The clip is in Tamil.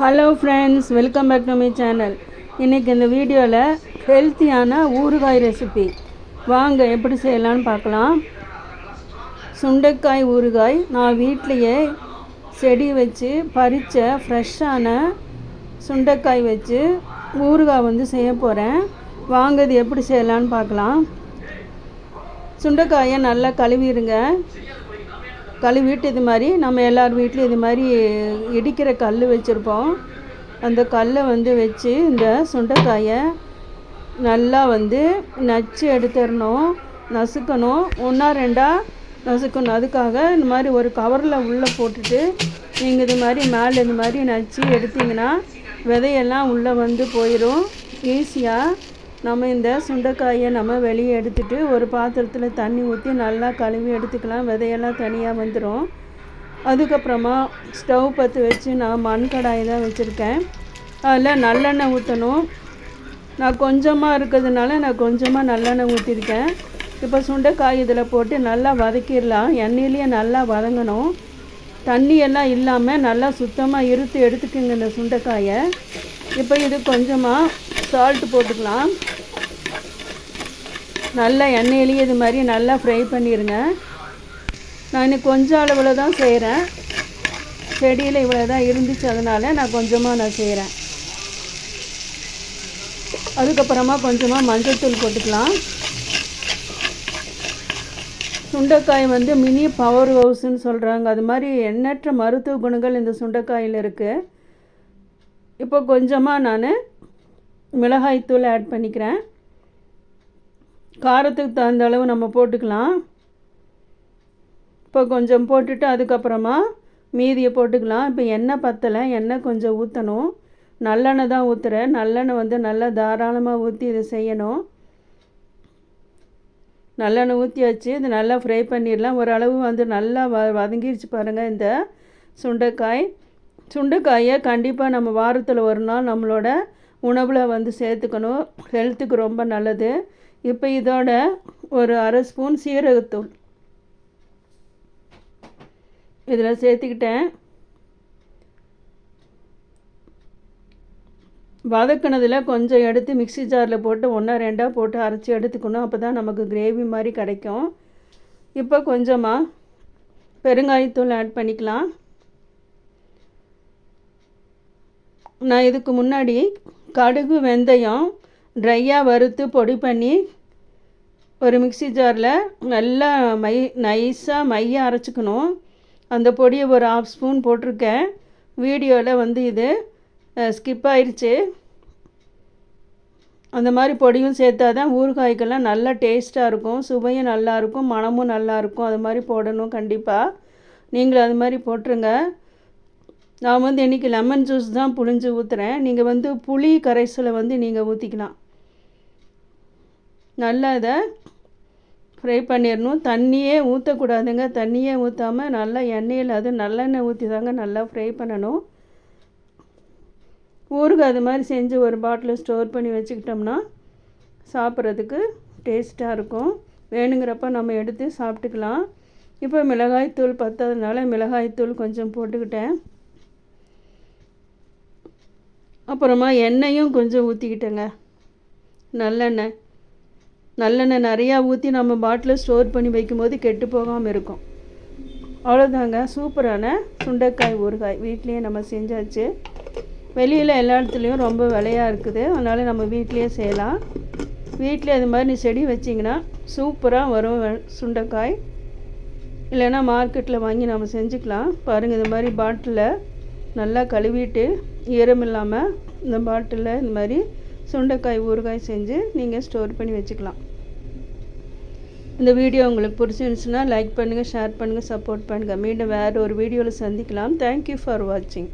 Hello friends welcome back to my channel இன்றைக்கி இந்த வீடியோவில் ஹெல்த்தியான ஊறுகாய் ரெசிபி வாங்க எப்படி செய்யலான்னு பார்க்கலாம். சுண்டைக்காய் ஊறுகாய். நான் வீட்லேயே செடி வச்சு பறித்த ஃப்ரெஷ்ஷான சுண்டைக்காய் வச்சு ஊறுகாய் வந்து செய்ய போகிறேன் வாங்க இது எப்படி செய்யலான்னு பார்க்கலாம். சுண்டைக்காயை நல்லா கழுவிடுங்க. கழுவிட்டு இது மாதிரி நம்ம எல்லார் வீட்லேயும் இது மாதிரி இடிக்கிற கல் வச்சுருப்போம். அந்த கல்லை வந்து வச்சு இந்த சுண்டைக்காயை நல்லா வந்து நச்சு எடுத்துடணும் நசுக்கணும். ஒன்றா ரெண்டாக நசுக்கணும். அதுக்காக இந்த மாதிரி ஒரு கவரில் உள்ளே போட்டுட்டு நீங்கள் இது மாதிரி மேலே இது மாதிரி நச்சு எடுத்தீங்கன்னா விதையெல்லாம் உள்ளே வந்து போயிடும் ஈஸியாக நம்ம இந்த சுண்டைக்காயை நம்ம வெளியே எடுத்துட்டு ஒரு பாத்திரத்தில் தண்ணி ஊற்றி நல்லா கழுவி எடுத்துக்கலாம். விதையெல்லாம் தனியாக வந்துடும் அதுக்கப்புறமா ஸ்டவ் பற்ற வச்சு நான் மண் கடாய் தான் வச்சுருக்கேன். அதில் நல்லெண்ணெய் ஊற்றணும் நான் கொஞ்சமாக இருக்கிறதுனால நான் கொஞ்சமாக நல்லெண்ணெய் ஊற்றிருக்கேன் இப்போ சுண்டைக்காய் இதில் போட்டு நல்லா வதக்கிடலாம். எண்ணெயிலேயே நல்லா வதங்கணும். தண்ணியெல்லாம் இல்லாமல் நல்லா சுத்தமாக இருத்து எடுத்துக்கோங்க இந்த சுண்டைக்காயை. இப்போ இது கொஞ்சமாக சால்ட் போட்டுக்கலாம். நல்லா எண்ணெயிலேயே இது மாதிரி நல்லா ஃப்ரை பண்ணிடுங்க நான் இன்னும் கொஞ்சம் அளவில் தான் செய்கிறேன் செடியில் இவ்வளோ தான் இருந்துச்சு அதனால் நான் கொஞ்சமாக நான் செய்கிறேன் அதுக்கப்புறமா கொஞ்சமாக மஞ்சள்தூள் போட்டுக்கலாம். சுண்டைக்காய் வந்து மினி பவர் ஹவுஸ்ன்னு சொல்கிறாங்க அது மாதிரி எண்ணற்ற மருத்துவ குணங்கள் இந்த சுண்டைக்காயில் இருக்குது இப்போ கொஞ்சமாக நான் மிளகாய்த்தூள் ஆட் பண்ணிக்கிறேன். காரத்துக்கு தகுந்த அளவு நம்ம போட்டுக்கலாம். இப்போ கொஞ்சம் போட்டுட்டு அதுக்கப்புறமா மீதியை போட்டுக்கலாம். இப்போ எண்ணெய் பத்தலை எண்ணெய் கொஞ்சம் ஊற்றணும் நல்லெண்ணெய் தான் ஊற்றுறேன் நல்லெண்ணெய் வந்து நல்லா தாராளமாக ஊற்றி இதை செய்யணும். நல்லெண்ணெய் ஊற்றியாச்சு இது நல்லா ஃப்ரை பண்ணிடலாம். ஓரளவு வந்து நல்லா வ வதங்கிடுச்சு பாருங்கள் இந்த சுண்டைக்காய். சுண்டைக்காயை கண்டிப்பாக நம்ம வாரத்தில் ஒரு நாள் நம்மளோட உணவில் வந்து சேர்த்துக்கணும். ஹெல்த்துக்கு ரொம்ப நல்லது. இப்போ இதோட ஒரு அரை ஸ்பூன் சீரகத்தூள். இதில் சேர்த்துக்கிட்டேன். வதக்கினதில் கொஞ்சம் எடுத்து மிக்ஸி ஜாரில் போட்டு ஒன்றா ரெண்டாக போட்டு அரைச்சி எடுத்துக்கணும். அப்போ தான் நமக்கு கிரேவி மாதிரி கிடைக்கும். இப்போ கொஞ்சமாக பெருங்காயத்தூள் ஆட் பண்ணிக்கலாம். நான் இதுக்கு முன்னாடி கடுகு வெந்தயம் ட்ரையாக வறுத்து பொடி பண்ணி ஒரு மிக்ஸி ஜாரில் நல்லா மை நைஸாக மைய அரைச்சிக்கணும். அந்த பொடியை ஒரு ஆஃப் ஸ்பூன் போட்டிருக்கேன். வீடியோவில் வந்து இது ஸ்கிப் ஆயிடுச்சு அந்த மாதிரி பொடியும் சேர்த்தா தான் ஊறுகாய்க்கெல்லாம் நல்லா டேஸ்ட்டாக இருக்கும். சுவையும் நல்லாயிருக்கும் மனமும் நல்லாயிருக்கும் அது மாதிரி போடணும் கண்டிப்பாக நீங்களும் அது மாதிரி போட்டுருங்க. நான் வந்து இன்றைக்கி லெமன் ஜூஸ் தான் புழிஞ்சு ஊற்றுறேன் நீங்கள் வந்து புளி கரைசலை வந்து நீங்கள் ஊற்றிக்கலாம் நல்லா இதை ஃப்ரை பண்ணிடணும். தண்ணியே ஊற்றக்கூடாதுங்க தண்ணியே ஊற்றாமல் நல்லா எண்ணெயில் அது நல்லெண்ணெய் ஊற்றி தாங்க நல்லா ஃப்ரை பண்ணணும். ஊருக்கு அது மாதிரி செஞ்சு ஒரு பாட்டில் ஸ்டோர் பண்ணி வச்சுக்கிட்டோம்னா சாப்பிட்றதுக்கு டேஸ்ட்டாக இருக்கும். வேணுங்கிறப்ப நம்ம எடுத்து சாப்பிட்டுக்கலாம். இப்போ மிளகாய்த்தூள் பத்தாததுனால மிளகாய்த்தூள் கொஞ்சம் போட்டுக்கிட்டேன். அப்புறமா எண்ணெயும் கொஞ்சம் ஊற்றிக்கிட்டேங்க நல்லெண்ணெய். நல்லெண்ணெய் நிறையா ஊற்றி நம்ம பாட்டில் ஸ்டோர் பண்ணி வைக்கும்போது கெட்டு போகாமல் இருக்கும். அவ்வளோதாங்க சூப்பரான சுண்டைக்காய் ஊறுகாய் வீட்லேயே நம்ம செஞ்சாச்சு. வெளியில் எல்லா இடத்துலையும் ரொம்ப விலையாக இருக்குது. அதனால் நம்ம வீட்லேயே செய்யலாம். வீட்டில் இது மாதிரி நீ செடி வச்சிங்கன்னா சூப்பராக வரும் சுண்டைக்காய். இல்லைன்னா மார்க்கெட்டில் வாங்கி நம்ம செஞ்சுக்கலாம். பாருங்கள் இது மாதிரி பாட்டிலில் நல்லா கழுவிட்டு ஈரம் இல்லாமல் இந்த பாட்டிலில் இந்த மாதிரி சுண்டைக்காய் ஊறுகாய் செஞ்சு நீங்கள் ஸ்டோர் பண்ணி வச்சுக்கலாம். இந்த வீடியோ உங்களுக்கு பிடிச்சிருந்துச்சுன்னா லைக் பண்ணுங்கள் ஷேர் பண்ணுங்கள் சப்போர்ட் பண்ணுங்கள் மீண்டும் வேறு ஒரு வீடியோவில் சந்திக்கலாம் தேங்க்யூ ஃபார் வாட்சிங்